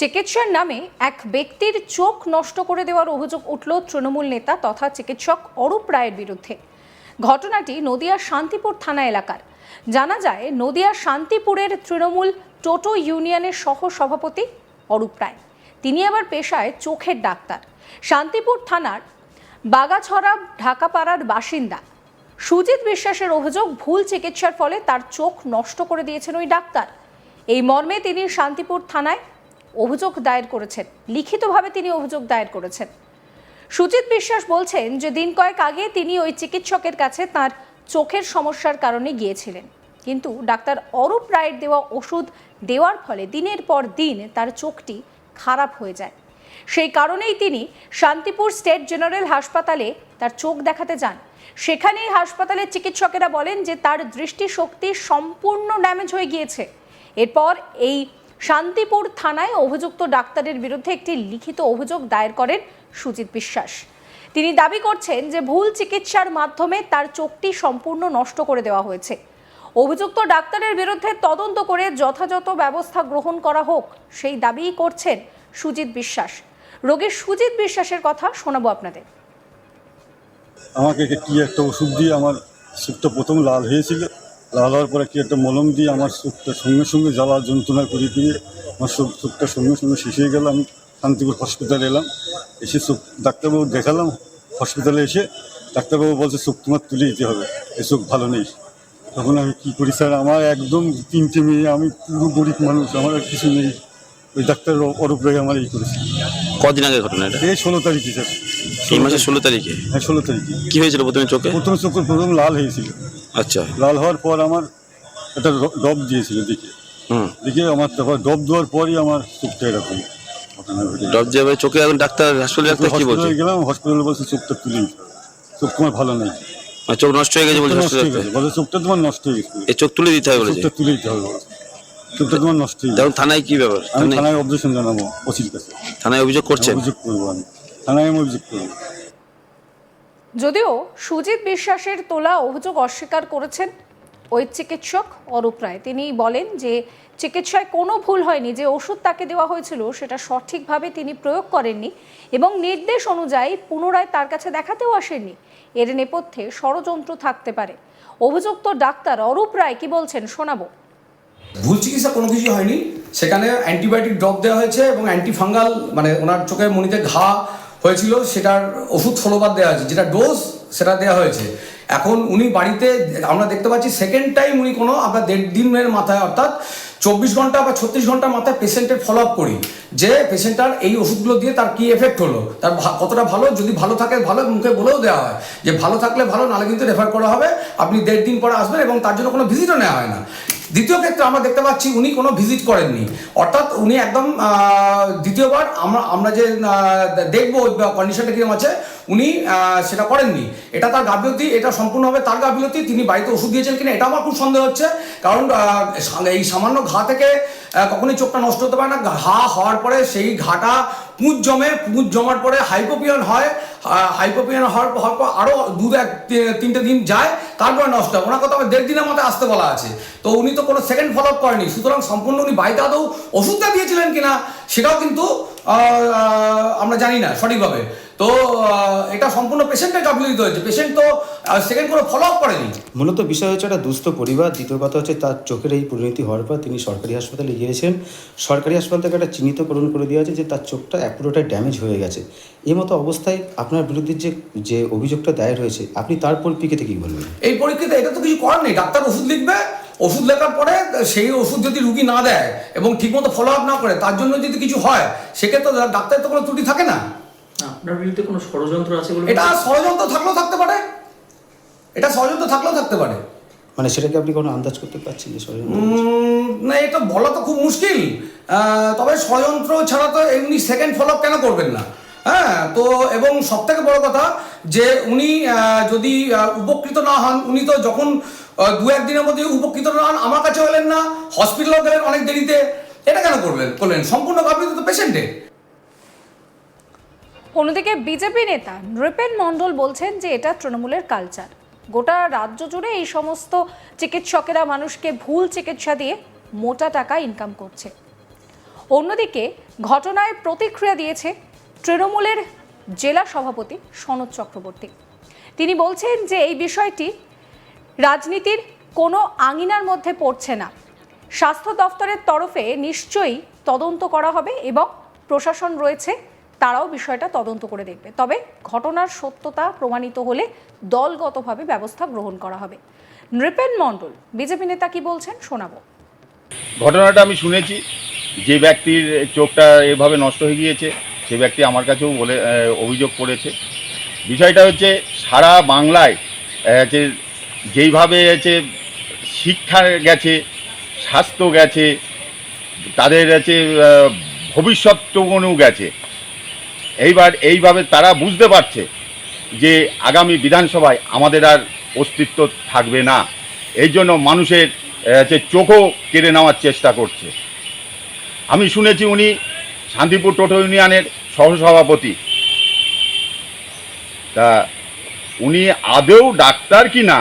চিকিৎসার নামে এক ব্যক্তির চোখ নষ্ট করে দেওয়ার অভিযোগ উঠল তৃণমূল নেতা তথা চিকিৎসক অরূপ রায়ের বিরুদ্ধে। ঘটনাটি নদিয়ার শান্তিপুর থানা এলাকার। জানা যায় নদিয়ার শান্তিপুরের তৃণমূল টোটো ইউনিয়নের সহ সভাপতি অরূপ রায়। তিনি আবার পেশায় চোখের ডাক্তার। শান্তিপুর থানার বাগাছড়া ঢাকাপাড়ার বাসিন্দা। সুজিত বিশ্বাসের অভিযোগ, ভুল চিকিৎসার ফলে তার চোখ নষ্ট করে দিয়েছেন ওই ডাক্তার। এই মর্মে তিনি শান্তিপুর থানায় অভিযোগ দায়ের করেছেন। লিখিতভাবে তিনি অভিযোগ দায়ের করেছেন। সুজিত বিশ্বাস বলছেন যে দিন কয়েক আগে তিনি ওই চিকিৎসকের কাছে তার চোখের সমস্যার কারণে গিয়েছিলেন। কিন্তু ডাক্তার অরূপ রায়ের দেওয়া ওষুধ দেওয়ার ফলে দিনের পর দিন তার চোখটি খারাপ হয়ে যায়। সেই কারণেই তিনি শান্তিপুর স্টেট জেনারেল হাসপাতালে তার চোখ দেখাতে যান। সেখানেই হাসপাতালের চিকিৎসকেরা বলেন যে তার দৃষ্টিশক্তি সম্পূর্ণ ড্যামেজ হয়ে গিয়েছে। এরপর এই শান্তিপুর থানায় অভিযুক্ত ডাক্তারের বিরুদ্ধে একটি লিখিত অভিযোগ দায়ের করেন সুজিত বিশ্বাস। তিনি দাবি করছেন যে ভুল চিকিৎসার মাধ্যমে তার চোখটি সম্পূর্ণ নষ্ট করে দেওয়া হয়েছে। অভিযুক্ত ডাক্তারের বিরুদ্ধে তদন্ত করে যথাযথ ব্যবস্থা গ্রহণ করা হোক, সেই দাবিই করছেন সুজিত বিশ্বাস। রোগীর সুজিত বিশ্বাসের কথা শোনাবো আপনাদের। আমাকে কি একটা ওষুধ দিয়ে আমার চোখটা প্রথম লাল হয়েছিল। লাল হওয়ার পরে কি একটা মলম দিয়ে আমার চোখটা সঙ্গে সঙ্গে জ্বালা যন্ত্রণা করে দিয়ে আমার চোখ চোখটা সঙ্গে সঙ্গে শেষ হয়ে গেল। আমি শান্তিপুর হসপিটালে এলাম। এসে চোখ ডাক্তারবাবু দেখালাম। হসপিটালে এসে ডাক্তারবাবু বলছে চোখ তোমার তুলে দিতে হবে। এ চোখ ভালো নেই। তখন আমি কী করি স্যার? আমার একদম তিনটে মেয়ে আমি পুরো গরিব মানুষ আমার আর কিছু নেই। ওই ডাক্তার অরূপ রায় আমার এই করেছে। কদিন আগে ঘটনা এটা? এই ষোলো তারিখে স্যার। এই মাসের ষোলো তারিখে? হ্যাঁ ষোলো তারিখে। কী হয়েছিল প্রথমে চোখে? প্রথমে চোখ প্রথম লাল হয়েছিল। আচ্ছা। লাল হওয়ার পর আমার একটা ডব দিয়েছিল দেখে হুম। দেখে আমার তারপর ডব দেওয়ার পরই আমার চোখটা এরকম। ডব যাবে চোখে এখন ডাক্তার হাসপাতালে ডাক্তার কি বলছে? গেলাম হসপিটালে বলছে চোখটা তুলে। চোখ তোমার ভালো নেই। চোখ নষ্ট হয়ে গেছে বলছে বলে চোখটা তোমার নষ্ট হয়ে গেছে। এই চোখ তুলে দিতে হবে বলেছে। চোখটা তুলে দিতে হবে। চোখটা তোমার নষ্ট হয়ে গেছে। থানায় কি ব্যাপার? আমি থানায় থানায় অবজেকশন জানাব ওসির কাছে। থানায় অভিযোগ করছেন? অভিযোগ করব আমি। থানায় আমি অভিযোগ করব। যদিও সুজিত বিশ্বাসের তোলা অভিযোগ অস্বীকার করেছেন ওই চিকিৎসক অরূপ রায়। তিনি বলেন যে চিকিৎসায় কোনো ভুল হয়নি, যে ওষুধ তাকে দেওয়া হয়েছিল সেটা সঠিকভাবে তিনি প্রয়োগ করেননি এবং নির্দেশ অনুযায়ী পুনরায় তার কাছে দেখাতেও আসেননি। এর নেপথ্যে ষড়যন্ত্র থাকতে পারে। অভিযুক্ত ডাক্তার অরূপ রায় কি বলছেন শোনাবো। ভুল চিকিৎসা কোনো কিছু হয়নি। সেখানে অ্যান্টিবায়োটিক ড্রপ দেওয়া হয়েছে এবং অ্যান্টিফাঙ্গাল মানে ওনার চোখের মনিতে ঘা হয়েছিল সেটার ওষুধ ষোলোবার দেওয়া হয়েছে, যেটা ডোজ সেটা দেওয়া হয়েছে। এখন উনি বাড়িতে, আমরা দেখতে পাচ্ছি সেকেন্ড টাইম উনি কোনো আমরা দেড় দিনের মাথায় অর্থাৎ চব্বিশ ঘণ্টা বা ছত্রিশ ঘণ্টার মাথায় পেশেন্টের ফলো আপ করি, যে পেশেন্টটার এই ওষুধগুলো দিয়ে তার কি এফেক্ট হলো, তার কতটা ভালো, যদি ভালো থাকে ভালো মুখে বলেও দেওয়া হয়, যে ভালো থাকলে ভালো, নাহলে কিন্তু রেফার করা হবে, আপনি দেড় দিন পরে আসবেন এবং তার জন্য কোনো ভিজিটও নেওয়া হয় না। দ্বিতীয় ক্ষেত্রে আমরা দেখতে পাচ্ছি উনি কোনো ভিজিট করেননি। অর্থাৎ উনি একদম দ্বিতীয়বার আমরা আমরা যে দেখব কন্ডিশনটা কীরকম আছে, উনি সেটা করেননি। এটা তার গাফিলতি, এটা সম্পূর্ণভাবে তার গাফিলতি, তিনি বাড়িতে ওষুধ দিয়েছেন কিনা, এটা আমার খুব সন্দেহ হচ্ছে। কারণ এই সামান্য ঘা থেকে কখনোই চোখটা নষ্ট হতে পারে না। ঘা হওয়ার পরে সেই ঘাটা পুঁজ জমে পুঁজ জমার পরে হাইপোপিয়ন হয়। হাইপোপিয়ন হওয়ার হওয়ার পর আরও দু, এক তিনটে দিন যায়, তারপরে নষ্ট হয়। ওনার কথা দেড় দিনের মধ্যে আসতে বলা আছে। তো উনি তো কোনো সেকেন্ড ফলো আপ করেনি। সুতরাং সম্পূর্ণ উনি বাড়িতে আদৌ ওষুধটা দিয়েছিলেন কিনা, সেটাও কিন্তু আমরা জানি না সঠিকভাবে। তো এটা সম্পূর্ণ পেশেন্টের গাফিলতি হয়েছে। পেশেন্ট তো সেকেন্ড কোনো ফলো আপ করেনি। মূলত বিষয় হচ্ছে একটা দুস্থ পরিবার দ্বিতীয় কথা হচ্ছে তার চোখের এই পরিণতি হওয়ার পর তিনি সরকারি হাসপাতালে গিয়েছেন। সরকারি হাসপাতাল থেকে একটা চিহ্নিতকরণ করে দেওয়া আছে যে তার চোখটা পুরোটাই ড্যামেজ হয়ে গেছে। এই মতো অবস্থায় আপনার বিরুদ্ধে যে যে অভিযোগটা দায়ের হয়েছে আপনি তার পরিপ্রেক্ষিতে কী বলবেন? এই পরীক্ষাতে এটা তো কিছু করার নেই। ডাক্তার ওষুধ লিখবে ওষুধ লেখার পরে সেই ওষুধ যদি রুগী না দেয় এবং ঠিকমতো ফলো আপ না করে তার জন্য যদি কিছু হয় সেক্ষেত্রে ডাক্তারের তো কোনো ত্রুটি থাকে না? আপনার বিরুদ্ধে কোনো ষড়যন্ত্র আছে বলে এটা ষড়যন্ত্র থাকলেও থাকতে পারে। এটা ষড়যন্ত্র থাকলেও থাকতে পারে। মানে সেটাকে আপনি কোনো আন্দাজ করতে পারছেন যে ষড়যন্ত্র না এটা বলা তো খুব মুশকিল। তবে ষড়যন্ত্র ছাড়া তো এমনি সেকেন্ড ফলো কেন করবেন না? হ্যাঁ তো এবং সব থেকে বড় কথা যে উনি যদি উপকৃত না হন উনি তো যখন দু একদিনের মধ্যে উপকৃত না হন আমার কাছে হলেন না হসপিটালেও গেলেন অনেক দেরিতে এটা কেন করবেন করলেন? সম্পূর্ণ গাফিলতি তো পেশেন্টের অন্যদিকে বিজেপি নেতা নৃপেন মণ্ডল বলছেন যে এটা তৃণমূলের কালচার। গোটা রাজ্য জুড়ে এই সমস্ত চিকিৎসকেরা মানুষকে ভুল চিকিৎসা দিয়ে মোটা টাকা ইনকাম করছে। অন্যদিকে ঘটনায় প্রতিক্রিয়া দিয়েছে তৃণমূলের জেলা সভাপতি সনদ চক্রবর্তী। তিনি বলছেন যে এই বিষয়টি রাজনীতির কোনো আঙিনার মধ্যে পড়ছে না। স্বাস্থ্য দফতরের তরফে নিশ্চয়ই তদন্ত করা হবে এবং প্রশাসন রয়েছে তারাও বিষয়টা তদন্ত করে দেখবে। তবে ঘটনার সত্যতা প্রমাণিত হলে দলগতভাবে ব্যবস্থা গ্রহণ করা হবে। নৃপেন মণ্ডল, বিজেপি নেতা কি বলছেন শোনাবো। ঘটনাটা আমি শুনেছি। যে ব্যক্তির চোখটা এভাবে নষ্ট হয়ে গিয়েছে, সে ব্যক্তি আমার কাছেও বলে অভিযোগ করেছে। বিষয়টা হচ্ছে সারা বাংলায় যে যেইভাবে হচ্ছে শিক্ষা গেছে, স্বাস্থ্য গেছে, তাদের হচ্ছে ভবিষ্যৎটুকুনও গেছে এইবার, এইভাবে তারা বুঝতে পারছে যে আগামী বিধানসভায় আমাদের আর অস্তিত্ব থাকবে না। এই জন্য মানুষের যে চোখও কেড়ে নেওয়ার চেষ্টা করছে। আমি শুনেছি উনি শান্তিপুর টোটো ইউনিয়নের সহসভাপতি। তা উনি আদৌ ডাক্তার কি না,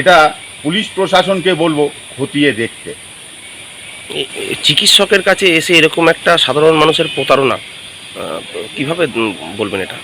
এটা পুলিশ প্রশাসনকে বলব খতিয়ে দেখতে। চিকিৎসকের কাছে এসে এরকম একটা সাধারণ মানুষের প্রতারণা কীভাবে বলবেন এটা?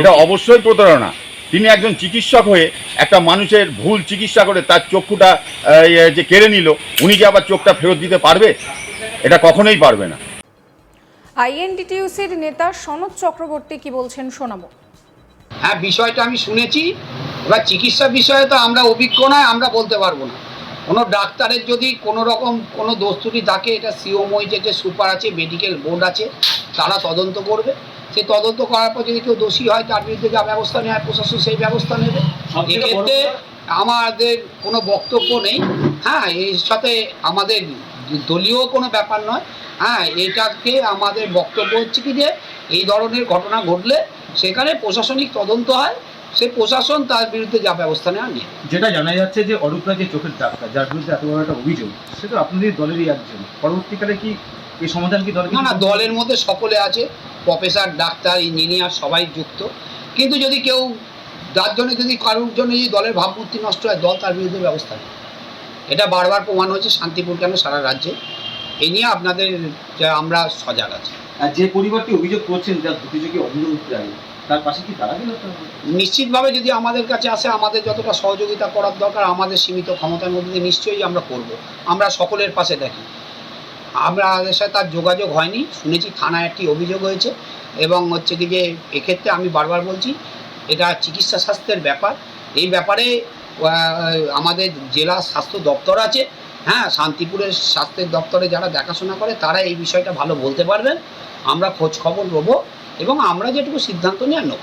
এটা অবশ্যই প্রতারণা। তিনি একজন চিকিৎসক হয়ে একটা মানুষের ভুল চিকিৎসা করে তার চক্ষুটা যে কেড়ে নিল উনি কি আবার চোখটা ফেরত দিতে পারবে? এটা কখনোই পারবে না। আইএনডিটিইউসির নেতা সনদ চক্রবর্তী কি বলছেন শোনাবো। হ্যাঁ বিষয়টা আমি শুনেছি। এবার চিকিৎসা বিষয়ে তো আমরা অভিজ্ঞ নয় আমরা বলতে পারব না। কোনো ডাক্তারের যদি কোনো রকম কোনো দোষ ত্রুটি থাকে এটা সিওমই যে সুপার আছে মেডিকেল বোর্ড আছে তারা তদন্ত করবে? সেই তদন্ত করার পর যদি কেউ দোষী হয় তার বিরুদ্ধে যা ব্যবস্থা নেয় প্রশাসন সেই ব্যবস্থা নেবে। এক্ষেত্রে আমাদের কোনো বক্তব্য নেই। হ্যাঁ এর সাথে আমাদের দলীয় কোনো ব্যাপার নয়। হ্যাঁ এটাকে আমাদের বক্তব্য হচ্ছে কি যে এই ধরনের ঘটনা ঘটলে সেখানে প্রশাসনিক তদন্ত হয়। সে প্রশাসন তার বিরুদ্ধে যা ব্যবস্থা নেওয়া নিয়ে। যেটা জানা যাচ্ছে যে অরূপরা যে চোখের ডাক্তার যার বিরুদ্ধে এত বড় একটা অভিযোগ সে তো আপনাদের দলেরই একজন। পরবর্তীকালে কি এই সমাধান কি দলের না না দলের মধ্যে সকলে আছে প্রফেসর ডাক্তার ইঞ্জিনিয়ার সবাই যুক্ত। কিন্তু যদি কেউ যার জন্য যদি কারোর জন্য যদি দলের ভাবমূর্তি নষ্ট হয় দল তার বিরুদ্ধে ব্যবস্থা নেয়। এটা বারবার প্রমাণ হয়েছে শান্তিপুর কেন সারা রাজ্যে। এই নিয়ে আপনাদের আমরা সজাগ আছি। যে পরিবারটি অভিযোগ করছেন যার প্রতিযোগী অভিযোগ তার পাশে কি না নিশ্চিতভাবে যদি আমাদের কাছে আসে আমাদের যতটা সহযোগিতা করার দরকার আমাদের সীমিত ক্ষমতার মধ্যে নিশ্চয়ই আমরা করব। আমরা সকলের পাশে দেখি আমাদের সাথে তার যোগাযোগ হয়নি। শুনেছি থানায় একটি অভিযোগ হয়েছে এবং হচ্ছে কি যে এক্ষেত্রে আমি বারবার বলছি, এটা চিকিৎসা স্বাস্থ্যের ব্যাপার। এই ব্যাপারে আমাদের জেলা স্বাস্থ্য দপ্তর আছে। হ্যাঁ শান্তিপুরের স্বাস্থ্যের দপ্তরে যারা দেখাশোনা করে, তারা এই বিষয়টা ভালো বলতে পারবেন। আমরা খোঁজ খবর নেব এবং আমরা যেটুকু সিদ্ধান্ত নিয়ে নেব।